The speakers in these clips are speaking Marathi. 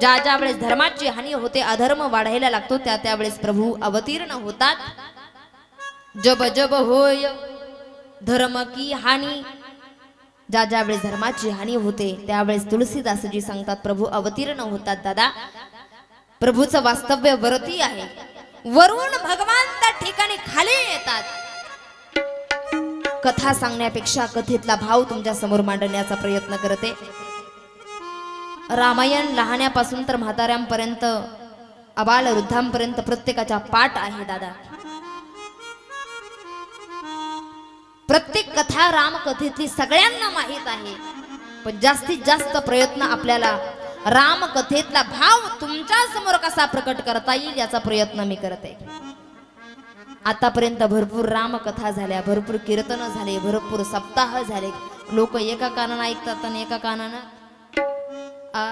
ज्या ज्या वेळेस धर्माची हानी होते अधर्म वाढायला लागतो त्या त्यावेळेस प्रभू अवतीर्ण होतात. जब जब होय धर्म की हानी. ज्या ज्या वेळेस धर्माची हानी होते त्यावेळेस तुलसीदासजी सांगतात प्रभू अवतीर्ण होतात दादा. प्रभूचं वास्तव्य वरती आहे. वरून भगवान त्या ठिकाणी खाली येतात. कथा सांगण्यापेक्षा कथेतला भाव तुमच्यासमोर मांडण्याचा प्रयत्न करते. रामायण लहान्यापासून तर म्हाताऱ्यांपर्यंत अबाल वृद्धांपर्यंत प्रत्येकाचा पाठ आहे दादा. प्रत्येक कथा रामकथेतली सगळ्यांना माहीत आहे. पण जास्तीत जास्त प्रयत्न आपल्याला रामकथेतला भाव तुमच्यासमोर कसा प्रकट करता येईल याचा प्रयत्न मी करत. आहे आतापर्यंत भरपूर रामकथा झाल्या भरपूर कीर्तन झाले भरपूर सप्ताह झाले. लोक एका कानानं ऐकतात आणि एका कानानं आ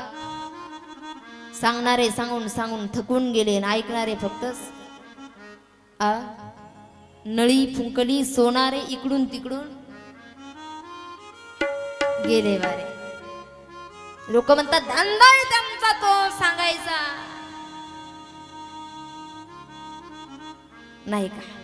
सांगणारे सांगून सांगून थकून गेले ऐकणारे फक्त आ नळी फुंकली सोनारे इकडून तिकडून गेले वारे. लोक म्हणतात धंदा आहे त्यांचा तो सांगायचा. नाही का?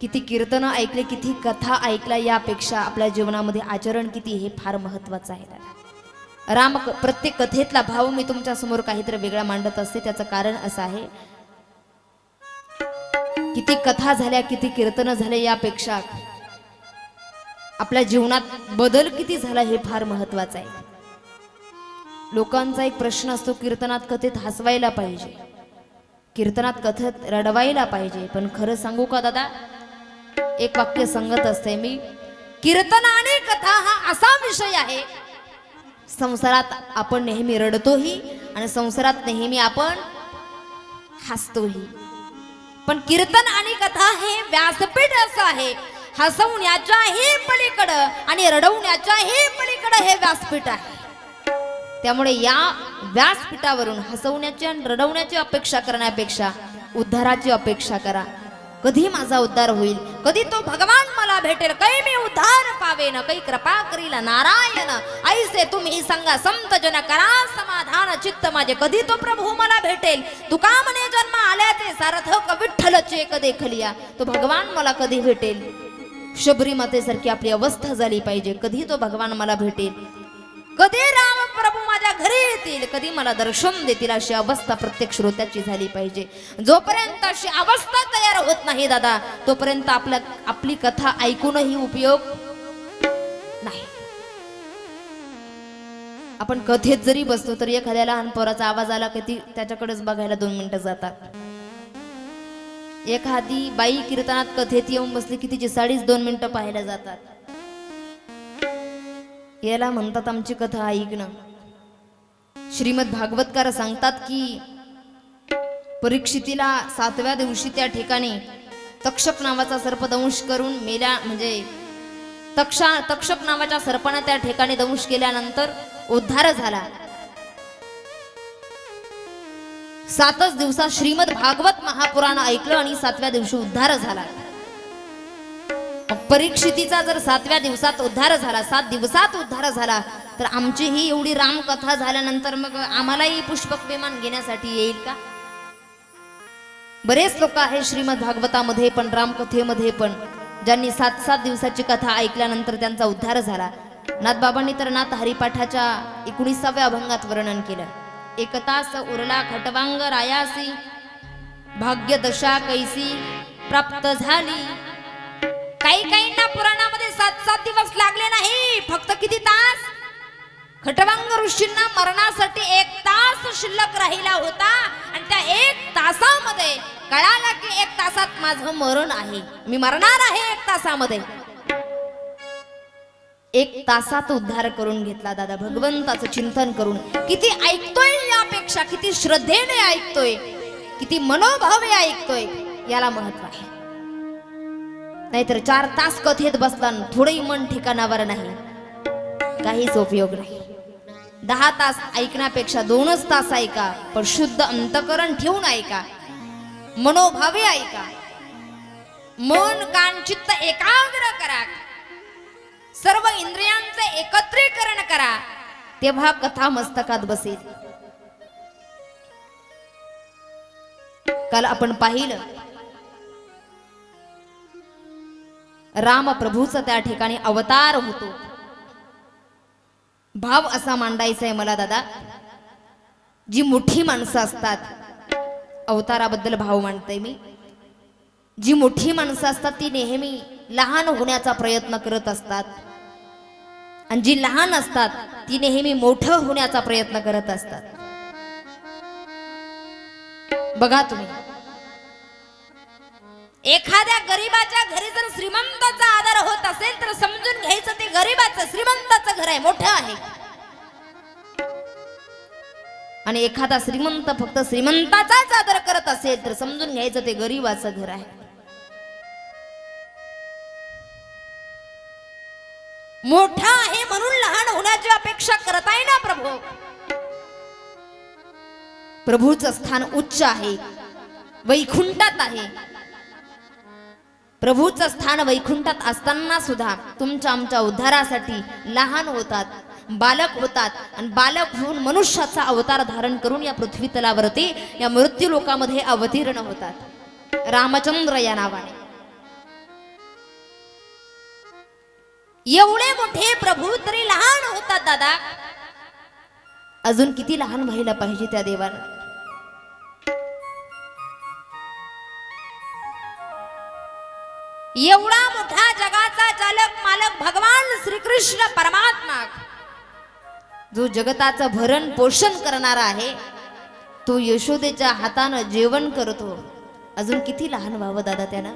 किती कीर्तन ऐकले किती कथा ऐकल्या यापेक्षा आपल्या जीवनामध्ये आचरण किती हे फार महत्वाचं आहे दादा. राम प्रत्येक कथेतला भाव मी तुमच्यासमोर काहीतरी वेगळा मांडत असते. त्याचं कारण असं आहे किती कथा झाल्या किती कीर्तन झाले यापेक्षा आपल्या जीवनात बदल किती झाला हे फार महत्वाचं आहे. लोकांचा एक प्रश्न असतो कीर्तनात कथेत हसवायला पाहिजे. कीर्तनात कथेत रडवायला पाहिजे. पण खरं सांगू का दादा एक वाक्य सांगत असते मी कीर्तन आणि कथा हा असा विषय आहे संसारात आपण नेहमी रडतोही आणि संसारात नेहमी आपण हसतोही. पण कीर्तन आणि कथा हे व्यासपीठ असं आहे. हसवण्याच्याही पलीकडं आणि रडवण्याच्याही पलीकडं हे व्यासपीठ आहे. त्यामुळे या व्यासपीठावरून हसवण्याची आणि रडवण्याची अपेक्षा करण्यापेक्षा उद्धाराची अपेक्षा करा. कधी माझा उद्धार होईल? कधी तो भगवान मला भेटेल? काही मी उद्धार पावेन? काही कृपा करील नारायण? ऐसे तुम्ही सांगा संत जन करा समाधान चित्त माझे. कधी तो प्रभू मला भेटेल? तुका म्हणे जन्म आल्याचे सारथक विठ्ठल चेक खलिया? तो भगवान मला कधी भेटेल? शबरी मातेसारखी आपली अवस्था झाली पाहिजे. कधी तो भगवान मला भेटेल? कधी घरी येतील कधी मला दर्शन देतील अशी अवस्था प्रत्येक श्रोत्याची झाली पाहिजे. जोपर्यंत अशी अवस्था तयार होत नाही दादा तोपर्यंत आपल्या आपली कथा ऐकूनही उपयोग नाही. आपण कथेत जरी बसतो तरी एखाद्या लहान पोराचा आवाज आला की ती त्याच्याकडेच बघायला दोन मिनिटं जातात. एखादी बाई कीर्तनात कथेत येऊन बसली की तिची साडीच दोन मिनिटं पाहायला जातात. याला म्हणतात आमची कथा ऐकणं. श्रीमद भागवतकार सांगतात की परीक्षितीला सातव्या दिवशी त्या ठिकाणी तक्षक नावाचा सर्प दंश करून मेल्या म्हणजे तक्षा तक्षक नावाच्या सर्पाने त्या ठिकाणी दंश केल्यानंतर उद्धार झाला. सातच दिवसात श्रीमद भागवत महापुराण ऐकलं आणि सातव्या दिवशी उद्धार झाला. परीक्षितीचा जर सातव्या दिवसात उद्धार झाला सात दिवसात उद्धार झाला तर आमची ही एवढी रामकथा झाल्यानंतर मग आम्हालाही पुष्पक विमान घेण्यासाठी येईल का? बरेच लोक आहे श्रीमद भागवतामध्ये पण रामकथेमध्ये पण ज्यांनी सात सात दिवसाची कथा ऐकल्यानंतर त्यांचा उद्धार झाला. नाथबाबांनी तर नाथ हरिपाठाच्या एकोणीसाव्या अभंगात वर्णन केलं. एकतास उरला खटवांग रायासी भाग्य दशा कैसी प्राप्त झाली. काही काहींना पुराणामध्ये सात सात दिवस लागले नाही फक्त किती तास? खटवांग ऋषींना मरणासाठी एक तास शिल्लक राहिला होता. आणि त्या एक तासामध्ये कळाला की एक तासात माझं मरण आहे. मी मरणार आहे एक तासामध्ये. एक तासात उद्धार करून घेतला दादा. भगवंताचं चिंतन करून. किती ऐकतोय यापेक्षा किती श्रद्धेने ऐकतोय किती मनोभावे ऐकतोय याला महत्त्व आहे. नाहीतर चार तास कथेत बसला थोडंही मन ठिकाणावर नाही. काहीच उपयोग नाही. दहा तास ऐकण्यापेक्षा दोनच तास ऐका पण शुद्ध अंतकरण ठेवून ऐका. मनोभावे ऐका. मन कान चित्त एकाग्र करा. सर्व इंद्रियांचे एकत्रीकरण करा. तेव्हा कथा मस्तकात बसेल. काल आपण पाहिलं. राम प्रभूचा त्या ठिकाणी अवतार होतो. भाव असा मांडायचा आहे मला दादा. जी मोठी माणसं असतात अवताराबद्दल भाव मांडते मी. जी मोठी माणसं असतात ती नेहमी लहान होण्याचा प्रयत्न करत असतात. आणि जी लहान असतात ती नेहमी मोठं होण्याचा प्रयत्न करत असतात. बघा तुम्ही. एखाद्या गरीबाच्या घरी जर श्रीमंताचा आदर होत असेल तर समजून घ्यायचं ते गरीबाचं श्रीमंताचं घर आहे मोठं आहे. आणि एखादा श्रीमंत फक्त श्रीमंताचाच आदर करत असेल तर समजून घ्यायचं ते गरीबाचं घर आहे. मोठा आहे म्हणून लहान होण्याची अपेक्षा करत आहे ना प्रभू? प्रभूचं स्थान उच्च आहे वैकुंठात आहे. प्रभूचं स्थान वैकुंठात असताना सुद्धा तुमच्या आमच्या उद्धारासाठी लहान होतात बालक होतात आणि बालक होऊन मनुष्याचा अवतार धारण करून या पृथ्वी तलावरती या मृत्यू लोकामध्ये अवतीर्ण होतात. रामचंद्र या नावाने. एवढे मोठे प्रभू तरी लहान होतात दादा. अजून किती लहान व्हायला पाहिजे त्या देवाला? एवढा मोठा जगाचा चालक मालक भगवान श्रीकृष्ण परमात्मा. जो जगताचं भरण पोषण करणारा आहे तो यशोदेच्या हातानं जेवण करतो. अजून किती लहान व्हावं दादा त्यानं?